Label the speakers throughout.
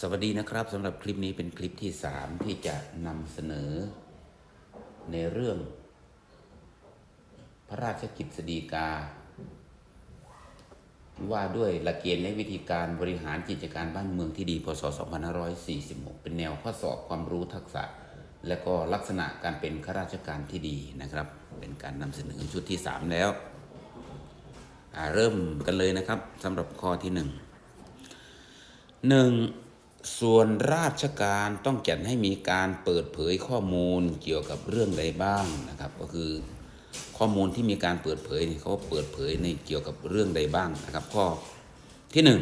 Speaker 1: สวัสดีนะครับสำหรับคลิปนี้เป็นคลิปที่ 3 ที่จะนำเสนอ ในเรื่อง พระราชกิจสดีกา ว่าด้วยหลักเกณฑ์และวิธีการบริหารกิจการบ้านเมืองที่ดีพศ 2546 เป็นแนวข้อสอบความรู้ทักษะ และก็ลักษณะการเป็นข้าราชการที่ดีนะครับ เป็นการนำเสนอชุดที่ 3 แล้ว เริ่มกันเลยนะครับสำหรับข้อที่1หนึ่ง ส่วนราชการต้องจัดให้มีการเปิดเผยข้อมูลเกี่ยวกับเรื่องใดบ้างนะครับ ก็คือข้อมูลที่มีการเปิดเผยเขาเปิดเผยในเกี่ยวกับเรื่องใดบ้างนะครับข้อที่หนึ่ง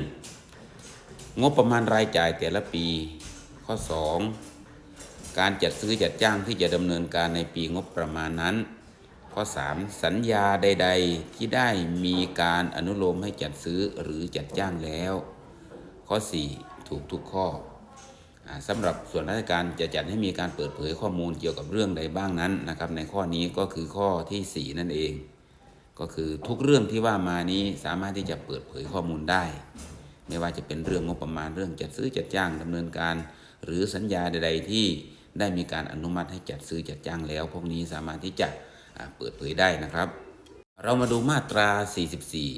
Speaker 1: งบประมาณรายจ่ายแต่ละปี ข้อสองการจัดซื้อจัดจ้างที่จะดำเนินการในปีงบประมาณนั้น ข้อ 3 สัญญาใด ๆ ที่ได้มีการอนุโลมให้จัดซื้อหรือจัดจ้างแล้ว ข้อ 4 ถูกทุกข้ออาสำหรับส่วนราชการจะจัดให้มีการเปิดเผยข้อมูลเกี่ยวกับเรื่องใดบ้างนั้นนะครับ ในข้อนี้ก็คือข้อทีสี่ 4 นั่นเอง ก็คือทุกเรื่องที่ว่ามานี้สามารถที่จะเปิดเผยข้อมูลได้ ไม่ว่าจะเป็นเรื่องงบประมาณเรื่องจัดซื้อจัดจ้างดำเนินการ หรือสัญญาใด ๆ ที่ได้มีการอนุมัติให้จัดซื้อจัดจ้างแล้ว พวกนี้สามารถที่จะเปิดเผยได้นะครับ เรามาดูมาตรา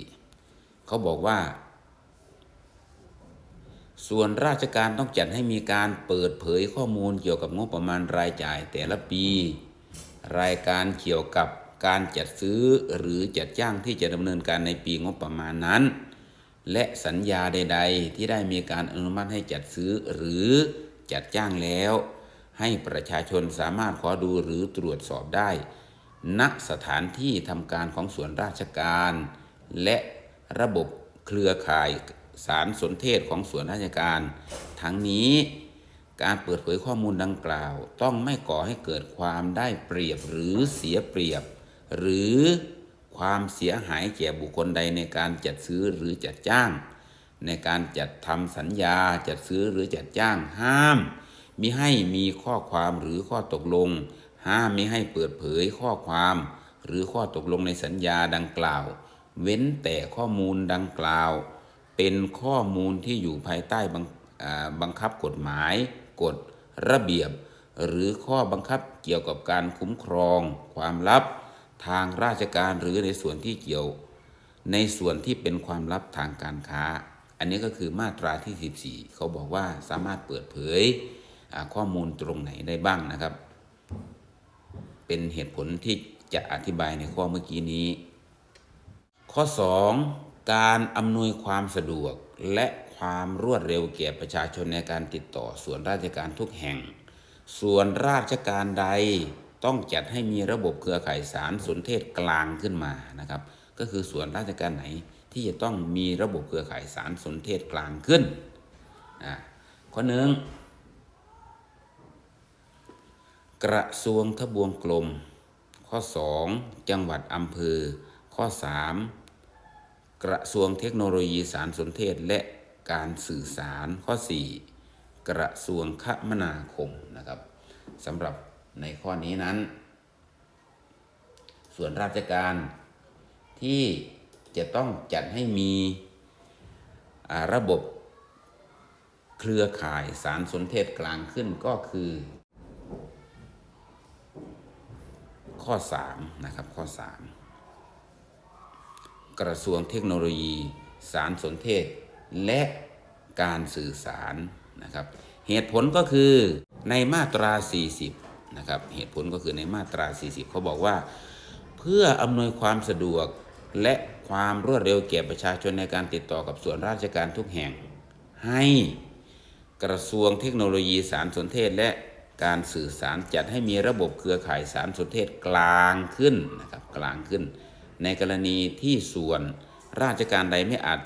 Speaker 1: 44 เขาบอกว่า ส่วนราชการต้องจัดให้มีการเปิดเผยข้อมูลเกี่ยวกับงบประมาณรายจ่ายแต่ละปี รายการเกี่ยวกับการจัดซื้อหรือจัดจ้างที่จะดำเนินการในปีงบประมาณนั้น และสัญญาใด ๆ ที่ได้มีการอนุมัติให้จัดซื้อหรือจัดจ้างแล้ว ให้ประชาชนสามารถขอดูหรือตรวจสอบได้ ณสถานที่ทำการของส่วนราชการ และระบบเครือข่าย สารสนเทศของส่วนราชการ ทั้งนี้การเปิดเผยข้อมูลดังกล่าว ต้องไม่ก่อให้เกิดความได้เปรียบหรือเสียเปรียบ หรือความเสียหายแก่บุคคลใดในการจัดซื้อหรือจัดจ้าง ในการจัดทำสัญญาจัดซื้อหรือจัดจ้างห้ามมิให้มีข้อความหรือข้อตกลง ห้ามมิให้เปิดเผยข้อความ หรือข้อตกลงในสัญญาดังกล่าว เว้นแต่ข้อมูลดังกล่าว เป็นข้อมูลที่อยู่ภายใต้บังบังคับกฎหมาย กฎระเบียบ หรือข้อบังคับเกี่ยวกับการคุ้มครอง ความลับ ทางราชการหรือในส่วนที่เกี่ยว ในส่วนที่เป็นความลับทางการค้า อันนี้ก็คือมาตราที่ 14 เขาบอกว่าสามารถเปิดเผยข้อมูลตรงไหนได้บ้างนะครับ เป็นเหตุผลที่จะอธิบายในข้อเมื่อกี้นี้ ข้อ 2 การอำนวยความสะดวกและความรวดเร็วแก่ประชาชนในการติดต่อส่วนราชการทุกแห่ง ส่วนราชการใดต้องจัดให้มีระบบเครือข่ายสารสนเทศกลางขึ้นมานะครับ ก็คือส่วนราชการไหนที่จะต้องมีระบบเครือข่ายสารสนเทศกลางขึ้นอ่าข้อหนึ่งกระทรวงทบวงกลม ข้อ 2 จังหวัดอำเภอ ข้อ 3 กระทรวงเทคโนโลยีสารสนเทศและการสื่อสารข้อ 4 กระทรวงคมนาคมนะครับสำหรับในข้อนี้นั้น ส่วนราชการที่จะต้องจัดให้มีระบบเครือข่ายสารสนเทศกลางขึ้นก็คือ ข้อ 3 นะครับ ข้อ 3 กระทรวงเทคโนโลยี สารสนเทศ และการสื่อสารนะครับ เหตุผลก็คือในมาตรา 40 นะครับ เหตุผลก็คือในมาตรา 40 เขาบอกว่า เพื่ออำนวยความสะดวกและความรวดเร็วแก่ประชาชนในการติดต่อกับส่วนราชการทุกแห่ง ให้กระทรวงเทคโนโลยีสารสนเทศและการสื่อสารจัดให้มีระบบเครือข่ายสารสนเทศกลางขึ้นนะครับกลางขึ้น ในกรณีที่ส่วนราชการใดไม่อาจ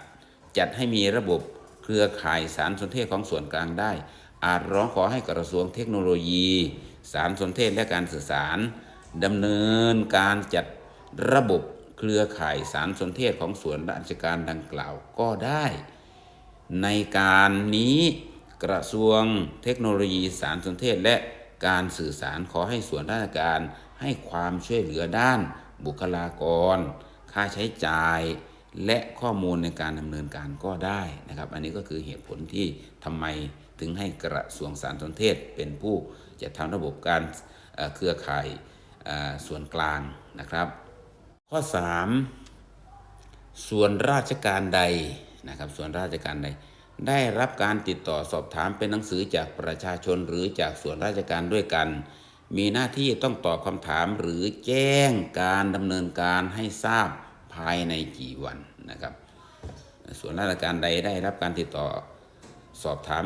Speaker 1: จัดให้มีระบบเครือข่ายสารสนเทศของส่วนกลางได้ อาจร้องขอให้กระทรวงเทคโนโลยี สารสนเทศและการสื่อสารดำเนินการจัดระบบเครือข่ายสารสนเทศของส่วนราชการดังกล่าวก็ได้ ในการนี้กระทรวงเทคโนโลยีสารสนเทศและการสื่อสารขอให้ส่วนราชการให้ความช่วยเหลือด้าน บุคลากร ค่าใช้จ่าย และข้อมูลในการดำเนินการก็ได้นะครับ อันนี้ก็คือเหตุผลที่ทำไมถึงให้กระทรวงสารสนเทศเป็นผู้จะทำระบบการเครือข่ายส่วนกลางนะครับ ข้อ 3 ส่วนราชการใดนะครับส่วนราชการใด ได้รับการติดต่อสอบถามเป็นหนังสือจากประชาชนหรือจากส่วนราชการด้วยกัน มีหน้าที่ต้องตอบคำถามหรือแจ้งการดำเนินการให้ทราบภายในกี่วันนะครับ ส่วนราชการใดได้รับการติดต่อสอบถาม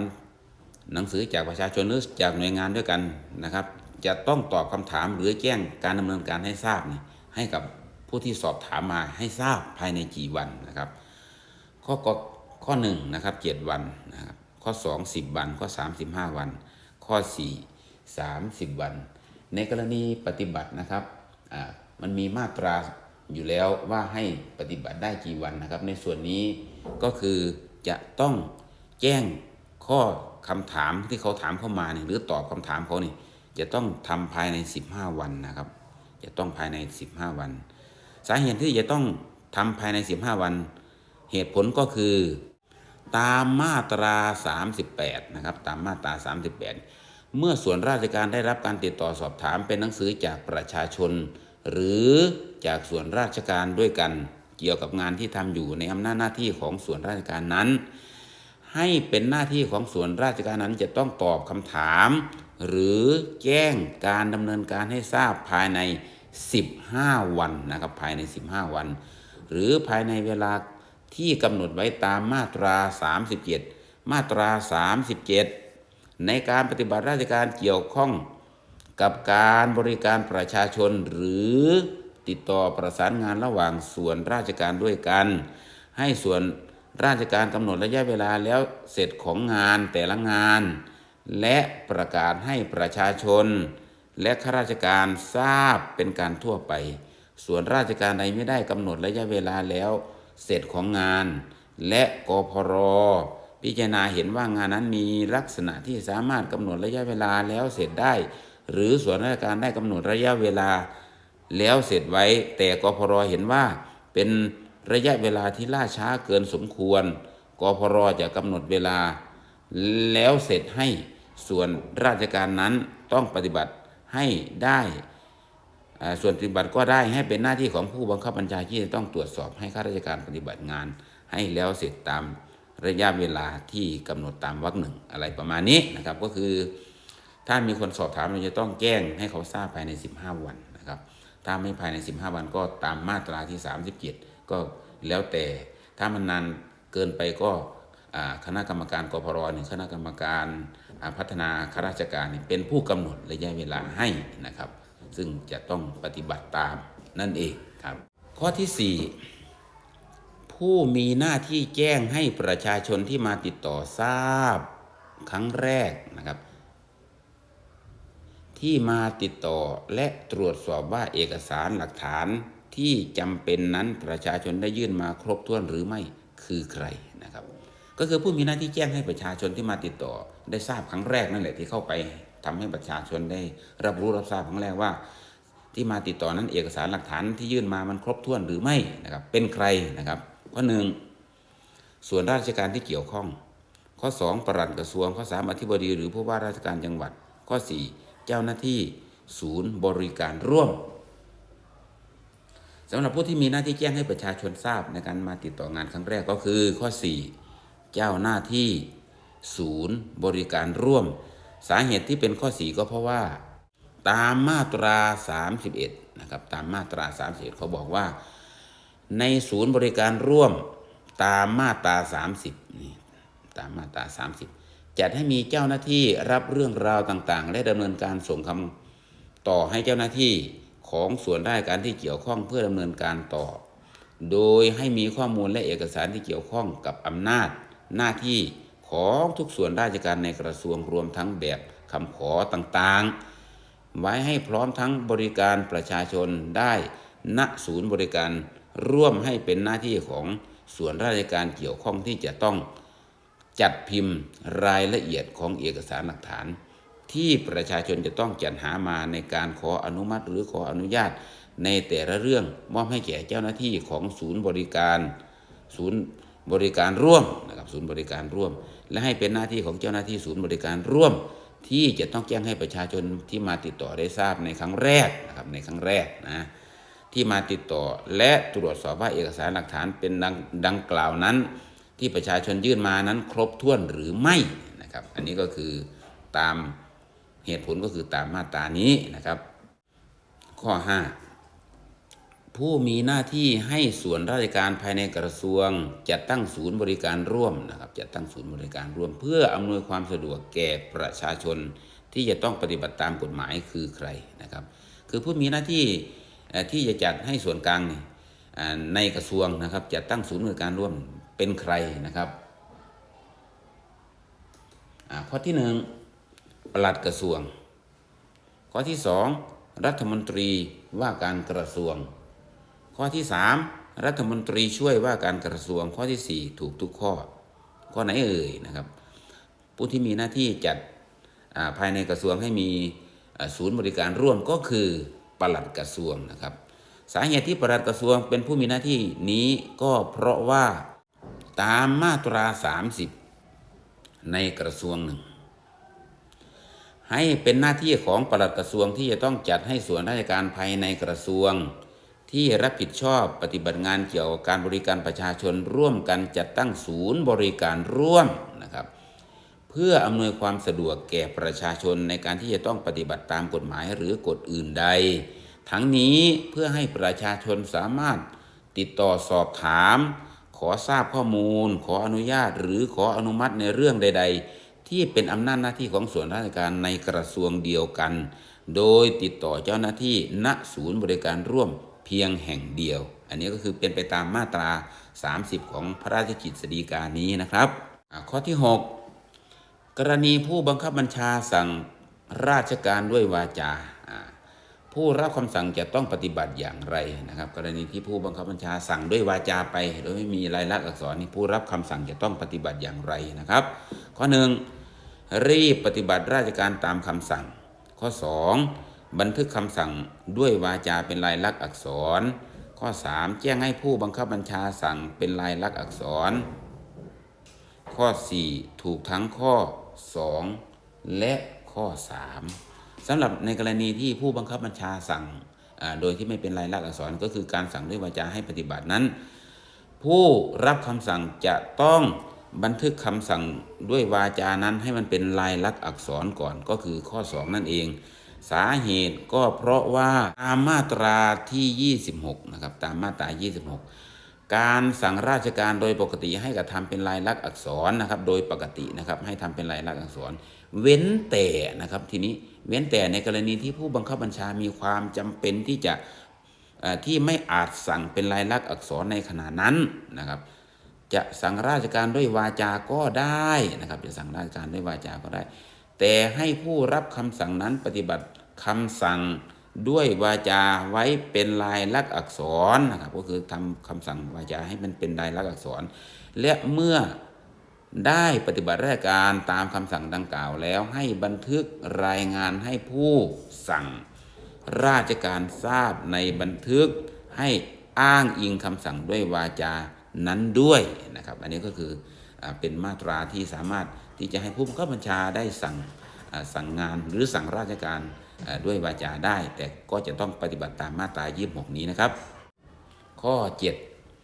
Speaker 1: หนังสือจากประชาชนหรือจากหน่วยงานด้วยกันนะครับ จะต้องตอบคำถามหรือแจ้งการดำเนินการให้ทราบนี่ให้กับผู้ที่สอบถามมาให้ทราบภายในกี่วันนะครับ ข้อกข้อหนึ่งนะครับเจ็ดวันนะครับข้อสองสิบวันข้อสามสิบห้าวัน ข้อสี่ สามสิบวัน ในกรณีปฏิบัตินะครับมันมีมาตราอยู่แล้วว่าให้ปฏิบัติได้กี่วันนะครับ ในส่วนนี้ก็คือจะต้องแจ้งข้อคำถามที่เขาถามเข้ามาเนี่ยหรือตอบคำถามเขานี่จะต้องทำภายใน 15 วันนะครับ จะต้องภายใน 15 วัน สาเหตุที่จะต้องทำภายใน 15 วัน เหตุผลก็คือ ตามมาตรา 38 นะครับ ตามมาตรา 38 เมื่อส่วนราชการได้รับการติดต่อสอบถามเป็นหนังสือจากประชาชน หรือจากส่วนราชการด้วยกัน เกี่ยวกับงานที่ทำอยู่ในอำนาจหน้าที่ของส่วนราชการนั้น ให้เป็นหน้าที่ของส่วนราชการนั้นจะต้องตอบคำถาม หรือแจ้งการดำเนินการให้ทราบภายใน 15 วันนะครับภายใน 15 วัน หรือภายในเวลาที่กำหนดไว้ตามมาตรา 37 มาตรา 37 ในการปฏิบัติราชการเกี่ยวข้องกับการบริการประชาชนหรือติดต่อประสานงานระหว่างส่วนราชการด้วยกัน ให้ส่วนราชการกำหนดระยะเวลาแล้วเสร็จของงานแต่ละงาน และประกาศให้ประชาชน และข้าราชการทราบเป็นการทั่วไป ส่วนราชการใดไม่ได้กำหนดระยะเวลาแล้วเสร็จของงาน และกพร พิจารณาเห็นว่างานนั้นมีลักษณะที่สามารถกำหนดระยะเวลาแล้วเสร็จได้ หรือส่วนราชการได้กำหนดระยะเวลา แล้วเสร็จไว้ แต่กพรเห็นว่าเป็นระยะเวลาที่ล่าช้าเกินสมควรกพรจะกำหนดเวลา แล้วเสร็จให้ส่วนราชการนั้นต้องปฏิบัติให้ได้ส่วนปฏิบัติก็ได้ให้เป็นหน้าที่ของผู้บังคับบัญชาที่จะต้องตรวจสอบให้ข้าราชการปฏิบัติงาน ให้แล้วเสร็จตาม ระยะเวลาที่กำหนดตามวรรคหนึ่งอะไรประมาณนี้นะครับ ก็คือ ถ้ามีคนสอบถามเราจะต้องแจ้งให้เขาทราบภายใน 15 วันนะครับ ถ้าไม่ภายใน 15 วันก็ตามมาตราที่ 37 ก็แล้วแต่ถ้ามันนานเกินไปก็คณะกรรมการกพรหรือคณะกรรมการพัฒนาข้าราชการเป็นผู้กำหนดระยะเวลาให้นะครับ ซึ่งจะต้องปฏิบัติตามนั่นเองครับ ข้อที่ 4 ผู้มีหน้าที่แจ้งให้ประชาชนที่มาติดต่อทราบ ครั้งแรกนะครับ ที่มาติดต่อและตรวจสอบว่าเอกสารหลักฐานที่จำเป็นนั้นประชาชนได้ยื่นมาครบถ้วนหรือไม่คือใครนะครับ ก็คือผู้มีหน้าที่แจ้งให้ประชาชนที่มาติดต่อ ได้ทราบครั้งแรกนั่นแหละที่เข้าไปทำให้ประชาชนได้รับรู้รับทราบครั้งแรกว่า ที่มาติดต่อนั้นเอกสารหลักฐานที่ยื่นมามันครบถ้วนหรือไม่นะครับเป็นใครนะครับ ข้อหนึ่งส่วนราชการที่เกี่ยวข้อง ข้อ 2ปลัดกระทรวง ข้อ 3 อธิบดี หรือผู้ว่าราชการจังหวัด ข้อ 4 เจ้าหน้าที่ศูนย์บริการร่วมสำหรับผู้ที่มีหน้าที่แจ้งให้ประชาชนทราบในการมาติดต่องานครั้งแรกก็คือ ข้อ 4 เจ้าหน้าที่ศูนย์บริการร่วม สาเหตุที่เป็นข้อ 4 ก็เพราะว่า ตามมาตรา 31นะครับตามมาตรา 31 เขาบอกว่า ในศูนย์บริการร่วมตามมาตรา30นี่ตามมาตรา30 จัดให้มีเจ้าหน้าที่รับเรื่องราวต่างๆ และดำเนินการส่งคำต่อให้เจ้าหน้าที่ของส่วนราชการที่เกี่ยวข้องเพื่อดำเนินการต่อ โดยให้มีข้อมูลและเอกสารที่เกี่ยวข้องกับอำนาจ หน้าที่ของทุกส่วนราชการในกระทรวงรวมทั้งแบบคำขอต่างๆ ไว้ให้พร้อมทั้งบริการประชาชนได้ณศูนย์บริการ ร่วมให้เป็นหน้าที่ของส่วนราชการเกี่ยวข้องที่จะต้องจัดพิมพ์รายละเอียดของเอกสารหลักฐาน ที่ประชาชนจะต้องจัดหามาในการขออนุมัติหรือขออนุญาต ในแต่ละเรื่องมอบให้แก่เจ้าหน้าที่ของศูนย์บริการ ศูนย์บริการร่วมนะครับศูนย์บริการร่วม และให้เป็นหน้าที่ของเจ้าหน้าที่ศูนย์บริการร่วม ที่จะต้องแจ้งให้ประชาชนที่มาติดต่อได้ทราบในครั้งแรกนะครับในครั้งแรกนะ ที่มาติดต่อ และตรวจสอบว่าเอกสารหลักฐานเป็นดังดังกล่าวนั้น ที่ประชาชนยื่นมานั้น ครบถ้วนหรือไม่นะครับ อันนี้ก็คือตามเหตุผลก็คือตามมาตรานี้นะครับ ข้อ 5 ผู้มีหน้าที่ให้ส่วนราชการภายในกระทรวง จัดตั้งศูนย์บริการร่วมนะครับจัดตั้งศูนย์บริการร่วม เพื่ออำนวยความสะดวกแก่ประชาชนที่จะต้องปฏิบัติตามกฎหมายคือใครนะครับ คือผู้มีหน้าที่ ที่จะจัดให้ส่วนกลางในกระทรวงนะครับจัดตั้งศูนย์บริการร่วมเป็นใครนะครับข้อที่หนึ่งปลัดกระทรวง ข้อที่สองรัฐมนตรีว่าการกระทรวง ข้อที่สามรัฐมนตรีช่วยว่าการกระทรวงข้อที่สี่ถูกทุกข้อ ข้อไหนเอ่ยนะครับ ผู้ที่มีหน้าที่จัดภายในกระทรวงให้มีศูนย์บริการร่วมก็คือ ปลัดกระทรวงนะครับ สาเหตุที่ปลัดกระทรวงเป็นผู้มีหน้าที่นี้ก็เพราะว่าตามมาตรา 30 ในกระทรวงหนึ่ง ให้เป็นหน้าที่ของปลัดกระทรวงที่จะต้องจัดให้ส่วนราชการภายในกระทรวง ที่รับผิดชอบปฏิบัติงานเกี่ยวกับการบริการประชาชนร่วมกันจัดตั้งศูนย์บริการร่วม เพื่ออำนวยความสะดวกแก่ประชาชนในการที่จะต้องปฏิบัติตามกฎหมายหรือกฎอื่นใด ทั้งนี้เพื่อให้ประชาชนสามารถติดต่อสอบถาม ขอทราบข้อมูล ขออนุญาตหรือขออนุมัติในเรื่องใด ๆ ที่เป็นอำนาจหน้าที่ของส่วนราชการในกระทรวงเดียวกัน โดยติดต่อเจ้าหน้าที่ณศูนย์บริการร่วมเพียงแห่งเดียว อันนี้ก็คือเป็นไปตามมาตรา 30 ของพระราชกิจสีกานี้นะครับข้อที่ 6 กรณีผู้บังคับบัญชาสั่งราชการด้วยวาจา ผู้รับคำสั่งจะต้องปฏิบัติอย่างไรนะครับ กรณีที่ผู้บังคับบัญชาสั่งด้วยวาจาไป โดยไม่มีลายลักษณ์อักษรนี่ผู้รับคำสั่งจะต้องปฏิบัติอย่างไรนะครับ ข้อหนึ่งรีบปฏิบัติราชการตามคำสั่ง ข้อ 2 บันทึกคำสั่งด้วยวาจาเป็นลายลักษณ์อักษร ข้อ 3 แจ้งให้ผู้บังคับบัญชาสั่งเป็นลายลักษณ์อักษร ข้อ 4 ถูกทั้งข้อ 2 และข้อ 3สำหรับในกรณีที่ผู้บังคับบัญชาสั่งโดยที่ไม่เป็นลายลักษณ์อักษรก็คือการสั่งด้วยวาจาให้ปฏิบัตินั้น ผู้รับคำสั่งจะต้องบันทึกคำสั่งด้วยวาจานั้นให้มันเป็นลายลักษณ์อักษรก่อนก็คือข้อ 2 นั่นเอง สาเหตุก็เพราะว่าตามมาตราที่ 26 นะครับ ตามมาตรา 26 การสั่งราชการโดยปกติให้กระทำเป็นลายลักษณ์อักษรนะครับ โดยปกตินะครับให้ทำเป็นลายลักษณ์อักษร เว้นแต่นะครับทีนี้เว้นแต่ในกรณีที่ผู้บังคับบัญชามีความจำเป็นที่จะที่ไม่อาจสั่งเป็นลายลักษณ์อักษรในขณะนั้นนะครับ จะสั่งราชการด้วยวาจาก็ได้นะครับ จะสั่งราชการด้วยวาจาก็ได้ แต่ให้ผู้รับคำสั่งนั้นปฏิบัติคำสั่ง ด้วยวาจาไว้เป็นลายลักษณ์อักษรนะครับก็คือทำคำสั่งวาจาให้มันเป็นลายลักษณ์อักษร และเมื่อได้ปฏิบัติราชการตามคำสั่งดังกล่าวแล้วให้บันทึกรายงานให้ผู้สั่งราชการทราบในบันทึกให้อ้างอิงคำสั่งด้วยวาจานั้นด้วยนะครับ อันนี้ก็คือเป็นมาตราที่สามารถที่จะให้ผู้บังคับบัญชาได้สั่งสั่งงานหรือสั่งราชการ ด้วยวาจาได้ แต่ก็จะต้องปฏิบัติตามมาตรา26นี้นะครับ ข้อ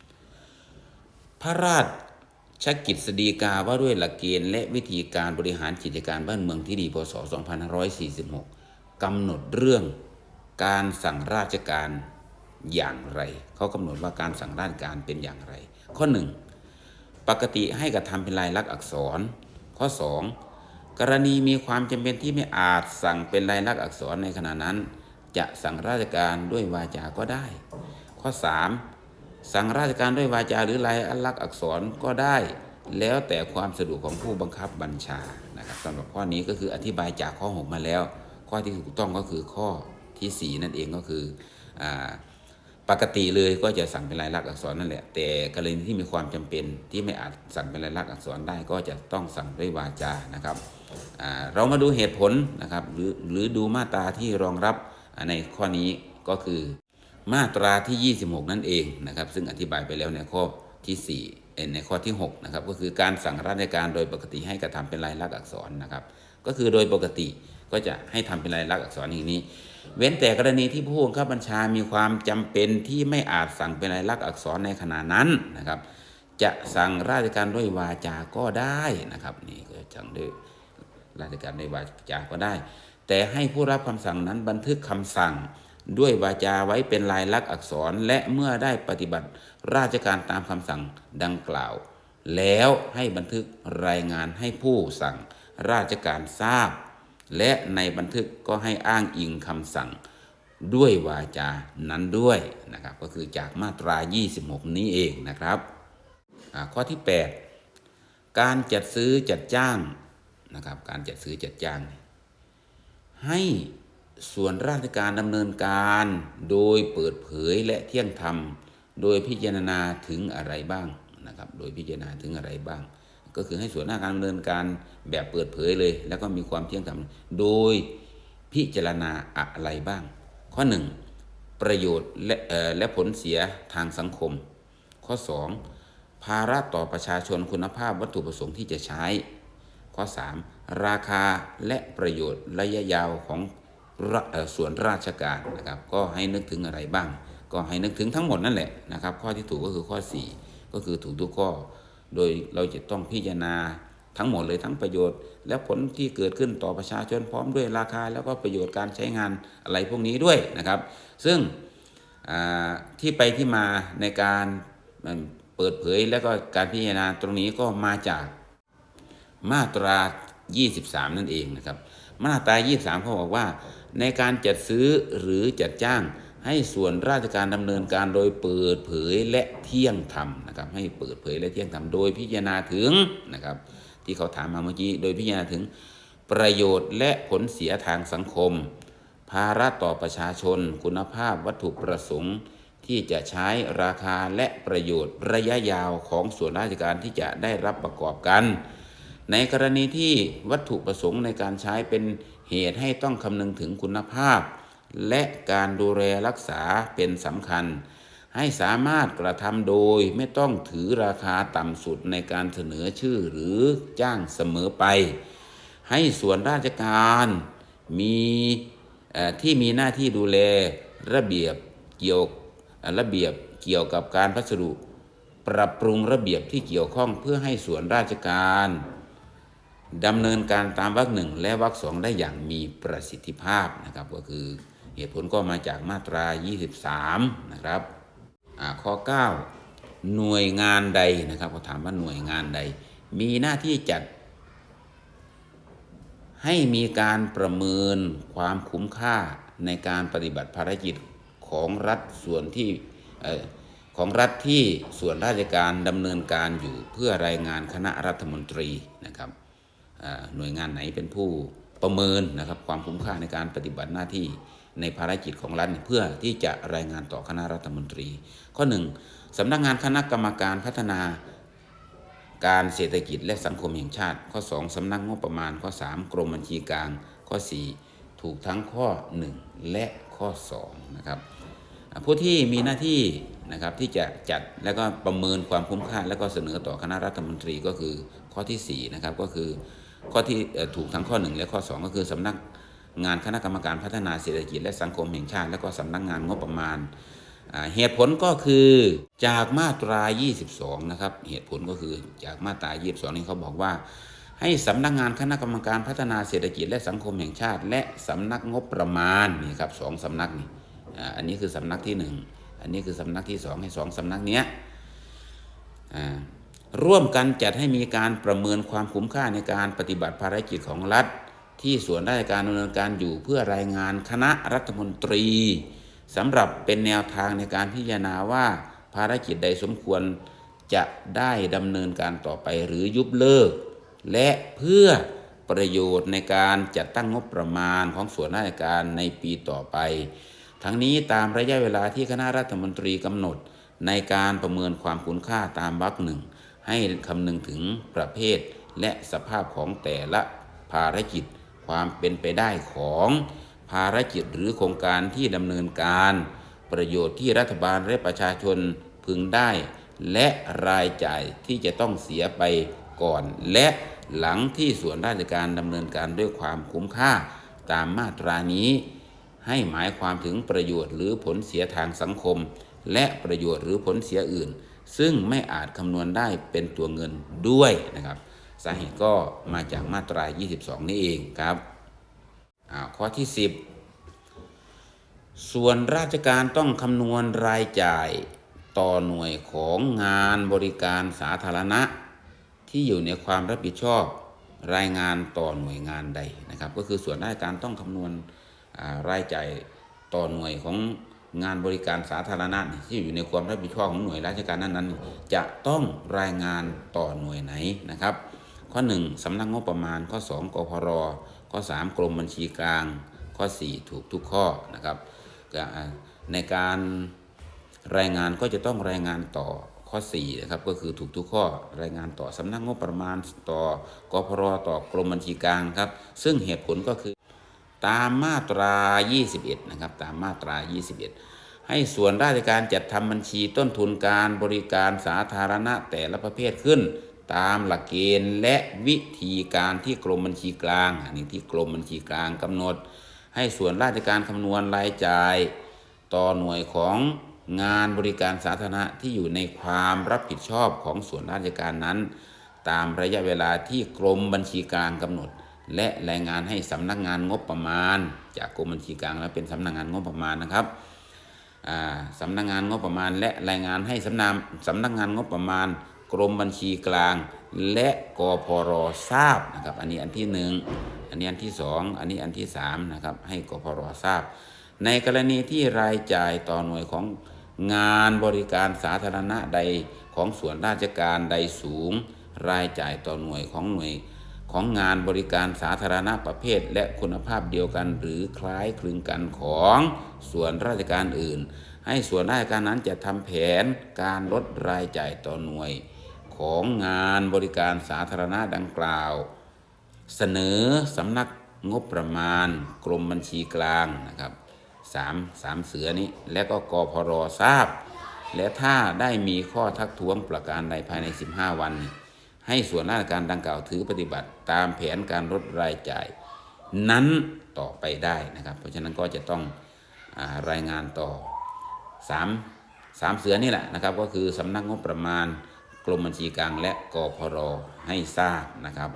Speaker 1: 7 พระราชกิจสฎีกาว่าด้วยหลักเกณฑ์และวิธีการบริหารกิจการบ้านเมืองที่ดีพศ 2546กำหนดเรื่องการสั่งราชการอย่างไร เขากำหนดว่าการสั่งราชการเป็นอย่างไร ข้อ 1 ปกติให้กระทำเป็นลายลักษณ์อักษร ข้อ 2 กรณีมีความจำเป็นที่ไม่อาจสั่งเป็นลายลักษณ์อักษรในขณะนั้น จะสั่งราชการด้วยวาจาก็ได้ ข้อ 3 สั่งราชการด้วยวาจาหรือลายลักษณ์อักษรก็ได้ แล้วแต่ความสะดวกของผู้บังคับบัญชานะครับสำหรับข้อนี้ก็คืออธิบายจากข้อ 6 มาแล้ว ข้อที่ถูกต้องก็คือข้อทีสี่4 นั่นเองก็คืออปกติเลยก็จะสั่งเป็นลายลักษณ์อักษรนั่นแหละ แต่กรณีที่มีความจำเป็นที่ไม่อาจสั่งเป็นลายลักษณ์อักษรได้ก็จะต้องสั่งด้วยวาจานะครับ เรามาดูเหตุผลนะครับหรือหรือดูมาตราที่รองรับในข้อนี้ก็คือมาตราที่ 26 นั่นเองนะครับ ซึ่งอธิบายไปแล้วในข้อที่เอ่อในข้อที่6นะครับก็คือการสั่งราชการโดยปกติให้กระทำเป็นลายลักษณ์อักษรนะครับ ก็คือโดยปกติก็จะให้ทำเป็นลายลักษณ์อักษรอย่างนี้ เว้นแต่กรณีที่ผู้บังคับบัญชามีความจำเป็นที่ไม่อาจสั่งเป็นลายลักษณ์อักษรในขณะนั้นนะครับ จะสั่งราชการด้วยวาจาก็ได้นะครับนี่ก็สั่งด้วย ราชการด้วาจาก็ได้ แต่ให้ผู้รับคำสั่งนั้นบันทึกคำสั่ง ด้วยวาจาไว้เป็นลายลักษณ์อักษรและเมื่อได้ปฏิบัติราชการตามคำสั่งดังกล่าว แล้วให้บันทึกรายงานให้ผู้สั่งราชการทราบ และในบันทึกก็ให้อ้างอิงคำสั่งด้วยวาจานั้นด้วยนะครับก็คือจากมาตรา 26 นี้เองนะครับ ข้อที่ 8 การจัดซื้อจัดจ้าง นะครับ การจัดซื้อจัดจ้าง ให้ส่วนราชการดำเนินการโดยเปิดเผยและเที่ยงธรรม โดยพิจารณาถึงอะไรบ้างนะครับ โดยพิจารณาถึงอะไรบ้าง ก็คือให้ส่วนราชการดำเนินการแบบเปิดเผยเลย แล้วก็มีความเที่ยงธรรม โดยพิจารณาอะไรบ้าง ข้อ 1 ประโยชน์และและผลเสียทางสังคม ข้อ 2 ภาระต่อประชาชนคุณภาพวัตถุประสงค์ที่จะใช้ ข้อ 3 ราคาและประโยชน์ระยะยาวของส่วนราชการนะครับก็ให้นึกถึงอะไรบ้าง ก็ให้นึกถึงทั้งหมดนั่นแหละนะครับ ข้อที่ถูกก็คือข้อ 4 ก็คือถูกทุกข้อ โดยเราจะต้องพิจารณาทั้งหมดเลยทั้งประโยชน์ และผลที่เกิดขึ้นต่อประชาชนพร้อมด้วยราคา แล้วก็ประโยชน์การใช้งานอะไรพวกนี้ด้วยนะครับ ซึ่งที่ไปที่มาในการเปิดเผยและก็การพิจารณาตรงนี้ก็มาจาก มาตรา 23 นั่นเองนะครับ มาตรา 23เขาบอกว่า ในการจัดซื้อหรือจัดจ้างให้ส่วนราชการดำเนินการโดยเปิดเผยและเที่ยงธรรมนะครับ ให้เปิดเผยและเที่ยงธรรมโดยพิจารณาถึงนะครับ ที่เขาถามมาเมื่อกี้โดยพิจารณาถึงประโยชน์และผลเสียทางสังคม ภาระต่อประชาชน คุณภาพวัตถุประสงค์ ที่จะใช้ราคาและประโยชน์ระยะยาวของส่วนราชการที่จะได้รับประกอบกัน ในกรณีที่วัตถุประสงค์ในการใช้เป็นเหตุให้ต้องคำนึงถึงคุณภาพ และการดูแลรักษาเป็นสำคัญ ให้สามารถกระทำโดยไม่ต้องถือราคาต่ำสุดในการเสนอชื่อหรือจ้างเสมอไป ให้ส่วนราชการมีที่มีหน้าที่ดูแลระเบียบเกี่ยวระเบียบเกี่ยวกับการพัสดุ ปรับปรุงระเบียบที่เกี่ยวข้องเพื่อให้ส่วนราชการ ดำเนินการตามวรรคหนึ่งและวรรคสองได้อย่างมีประสิทธิภาพนะครับ ก็คือเหตุผลก็มาจากมาตรา 23 นะครับอ่าข้อ 9 หน่วยงานใดนะครับเขาถามว่าหน่วยงานใด มีหน้าที่จัด ให้มีการประเมินความคุ้มค่าในการปฏิบัติภารกิจของรัฐส่วนที่ของรัฐที่ส่วนราชการดำเนินการอยู่เพื่อรายงานคณะรัฐมนตรีนะครับ หน่วยงานไหนเป็นผู้ประเมินนะครับความคุ้มค่าในการปฏิบัติหน้าที่ในภารกิจของรัฐเพื่อที่จะรายงานต่อคณะรัฐมนตรี ข้อหนึ่งสำนักงานคณะกรรมการพัฒนาการเศรษฐกิจและสังคมแห่งชาติ ข้อ 2สำนักงบประมาณข้อ 3 กรมบัญชีกลางข้อ 4 ถูกทั้งข้อ 1 และข้อ2นะครับผู้ที่มีหน้าที่นะครับที่จะจัดและก็ประเมินความคุ้มค่า และก็เสนอต่อคณะรัฐมนตรีก็คือข้อที่4นะครับก็คือ ข้อที่ถูกทั้งข้อ 1 และข้อ 2 ก็คือสำนักงานคณะกรรมการพัฒนาเศรษฐกิจและสังคมแห่งชาติ และก็สำนักงานงบประมาณ เหตุผลก็คือจากมาตรา 22 นะครับ เหตุผลก็คือจากมาตรา 22 นี้เขาบอกว่า ให้สำนักงานคณะกรรมการพัฒนาเศรษฐกิจและสังคมแห่งชาติ และสำนักงบประมาณนี่ครับสองสำนักนี่อันนี้คือสำนักที่หนึ่งอันนี้คือสำนักที่สองให้สองสำนักเนี้ยอ่า ร่วมกันจัดให้มีการประเมินความคุ้มค่าในการปฏิบัติภารกิจของรัฐ ที่ส่วนราชการดำเนินการอยู่เพื่อรายงานคณะรัฐมนตรีสำหรับเป็นแนวทางในการพิจารณาว่าภารกิจใดสมควรจะได้ดำเนินการต่อไปหรือยุบเลิก และเพื่อประโยชน์ในการจัดตั้งงบประมาณของส่วนราชการในปีต่อไป ทั้งนี้ตามระยะเวลาที่คณะรัฐมนตรีกำหนดในการประเมินความคุณค่าตามวรรคหนึ่ง ให้คำนึงถึงประเภท และสภาพของแต่ละภารกิจ ความเป็นไปได้ของภารกิจหรือโครงการที่ดำเนินการ ประโยชน์ที่รัฐบาลและประชาชนพึงได้ และรายจ่ายที่จะต้องเสียไปก่อน และหลังที่ส่วนราชการดำเนินการด้วยความคุ้มค่าตามมาตรานี้ ให้หมายความถึงประโยชน์หรือผลเสียทางสังคม และประโยชน์หรือผลเสียอื่น ซึ่งไม่อาจคำนวณได้เป็นตัวเงินด้วยนะครับ สาเหตุก็มาจากมาตรา 22 นี่เองครับข้อที่ 10 ส่วนราชการต้องคำนวณรายจ่ายต่อหน่วยของงานบริการสาธารณะ ที่อยู่ในความรับผิดชอบรายงานต่อหน่วยงานใดนะครับ ก็คือส่วนราชการต้องคำนวณรายจ่ายต่อหน่วยของ งานบริการสาธารณะที่อยู่ในความรับผิดชอบของหน่วยราชการนั้นๆ จะต้องรายงานต่อหน่วยไหนนะครับ ข้อ 1สำนักงบประมาณข้อ 2กพรข้อ 3 กรมบัญชีกลาง ข้อ 4 ถูกทุกข้อนะครับ ในการรายงานก็จะต้องรายงานต่อข้อ4นะครับก็คือถูกทุกข้อรายงานต่อสำนักงบประมาณต่อกพรต่อกรมบัญชีกลางครับ ซึ่งเหตุผลก็คือ ตามมาตรา 21 นะครับ ตามมาตรา 21 ให้ส่วนราชการจัดทำบัญชีต้นทุนการบริการสาธารณะแต่ละประเภทขึ้น ตามหลักเกณฑ์และวิธีการที่กรมบัญชีกลาง อันนี้ที่กรมบัญชีกลางกำหนด ให้ส่วนราชการคำนวณรายจ่าย ต่อหน่วยของงานบริการสาธารณะที่อยู่ในความรับผิดชอบของส่วนราชการนั้น ตามระยะเวลาที่กรมบัญชีกลางกำหนด และรายงานให้สำนักงานงบประมาณ จากกรมบัญชีกลางแล้วเป็นสำนักงานงบประมาณนะครับสำนักงานงบประมาณ และรายงานให้สำนักสำนักงานงบประมาณ กรมบัญชีกลาง และกพรทราบนะครับ อันนี้อันที่หนึ่งอันนี้อันที่สองอันนี้อันที่สามนะครับให้กพรทราบ ในกรณีที่รายจ่ายต่อหน่วยของงานบริการสาธารณะใดของส่วนราชการใดสูง รายจ่ายต่อหน่วยของหน่วย ของงานบริการสาธารณะประเภท และคุณภาพเดียวกัน หรือคล้ายคลึงกันของส่วนราชการอื่น ให้ส่วนราชการนั้นจะทำแผนการลดรายจ่ายต่อหน่วย ของงานบริการสาธารณะดังกล่าว เสนอสำนักงบประมาณ กรมบัญชีกลางนะครับสามสามเสือนี้และก็กพรทราบ และถ้าได้มีข้อทักท้วงประการใดภายใน 15 วัน ให้ส่วนราชการดังกล่าวถือปฏิบัติตามแผนการลดรายจ่าย นั้นต่อไปได้นะครับ เพราะฉะนั้นก็จะต้องอารายงานต่อสามสามเสือนี่แหละนะครับ ก็คือสำนักงบประมาณกรมบัญชีกลางและกพรให้ทราบนะครับ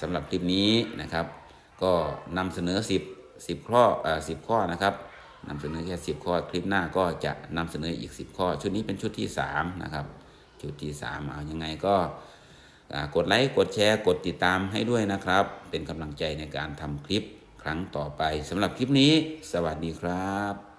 Speaker 1: สำหรับคลิปนี้นะครับ ก็นำเสนอ 10 10ข้อเอ่อ10 ข้อนะครับนำเสนอแค่10 ข้อคลิปหน้าก็จะนำเสนออีก 10 ข้อ ชุดนี้เป็นชุดที่ 3 นะครับ ชุดที่ 3 เอายังไงก็ กดไลค์กดแชร์กดติดตามให้ด้วยนะครับ เป็นกำลังใจในการทำคลิปครั้งต่อไปสำหรับคลิปนี้ สวัสดีครับ